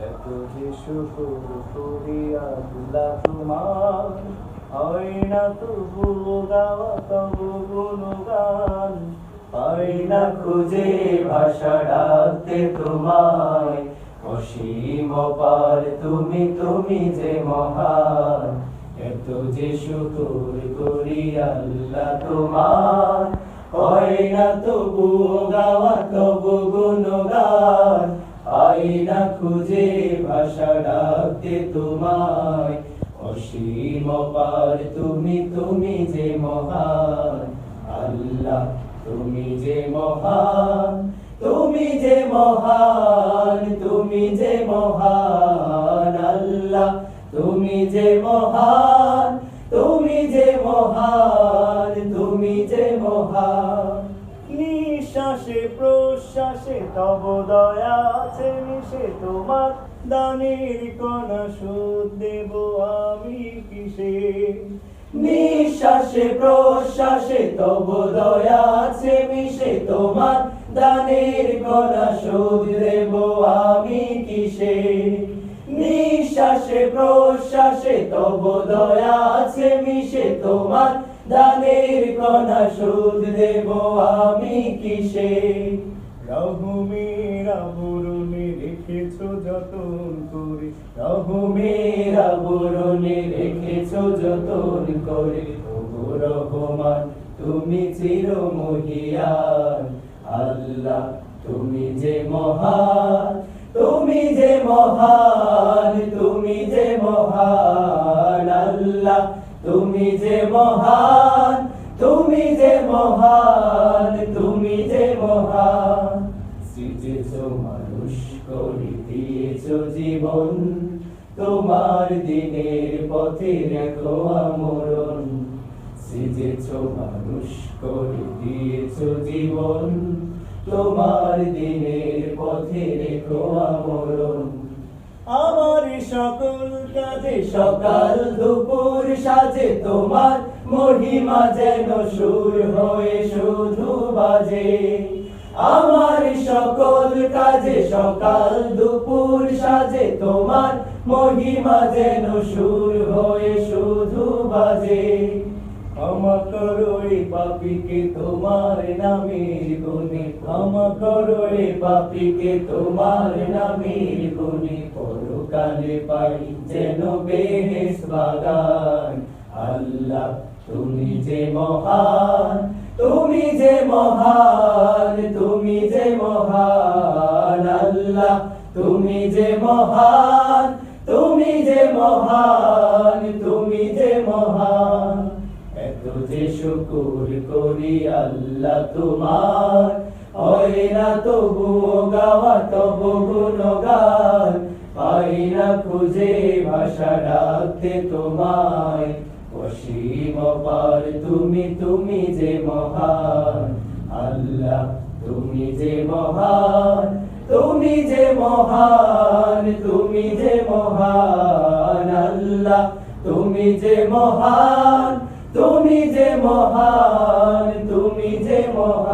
এত যে তোমার তবু গাওয়া তবু খুঁজে ভাষা ডাকতে তোমায়। অসীম পার তুমি তুমি যে মহান। এত যে শুকুর করি তোমার। হয় না গাওয়া তবু গুণগান। খুঁজে ভাষা ডাকতে তোমায়। অসীম পার তুমি তুমি যে মহান। আল্লাহ, তুমি যে মহান। তুমি যে মহান, তুমি যে মহান। আল্লাহ, তুমি যে মহান, তুমি যে মহান। নিঃশ্বাসে প্রশ্বাসে তব দয়া আছে মিশে তোমার দানের কণা সুদ দেব আমি কিসে? নিঃশ্বাসে প্রশ্বাসে তব দয়া আছে মিশে তোমার দানের কণা সুদ দেব আমি কিসে? নিঃশ্বাসে প্রশ্বাসে তব দয়া আছে মিশে তোমার দানের কণা সুদ দেব আমি কিসে? রহুমের আবরণে রেখেছ যতন করে। রহুমের আবরণে রেখেছ যতন করে। রহমান তুমি চির মহিয়ান আল্লাহ তুমি যে মহান তুমি যে মহান তুমি যে মহান। আল্লাহ তুমি যে মহান, তুমি যে মহান, তুমি যে মহান। সৃজেছ মানুষ, করে দিয়েছ জীবন। তোমার দিনের পথে রেখো আমরণ। সৃজেছ মানুষ, করে দিয়েছ জীবন। তোমার দিনের পথে রেখো আমরণ। আমার সকল কাজে সকাল দুপুর সাজে, তোমার মহিমা যেন সুর হয়ে শুধু বাজে। আমার সকল কাজে সকাল দুপুর সাজে, তোমার মহিমা যেন সুর হয়ে শুধু বাজে। এ পাপিকে তোমার নামের গুণে ক্ষমা করো এ পাপিকে তোমার নামের গুণে পরকালে পাই যেন বেহেস বাগান আল্লাহ, তুমি যে মহান, তুমি যে মহান, তুমি যে মহান। আল্লাহ, তুমি যে মহান, তুমি যে মহান, তুমি যে মহান। যে শুকুর করি আল্লাহ তোমার, হয় না তবু গাওয়া তবু গুণগান, পাই না খুঁজে ভাষা ডাকতে তোমায়। অসীম পার তুমি তুমি যে মহান, আল্লাহ তুমি যে মহান, তুমি যে মহান, তুমি যে মহান, আল্লাহ তুমি যে মহান তুমি যে মহান তুমি যে মহান।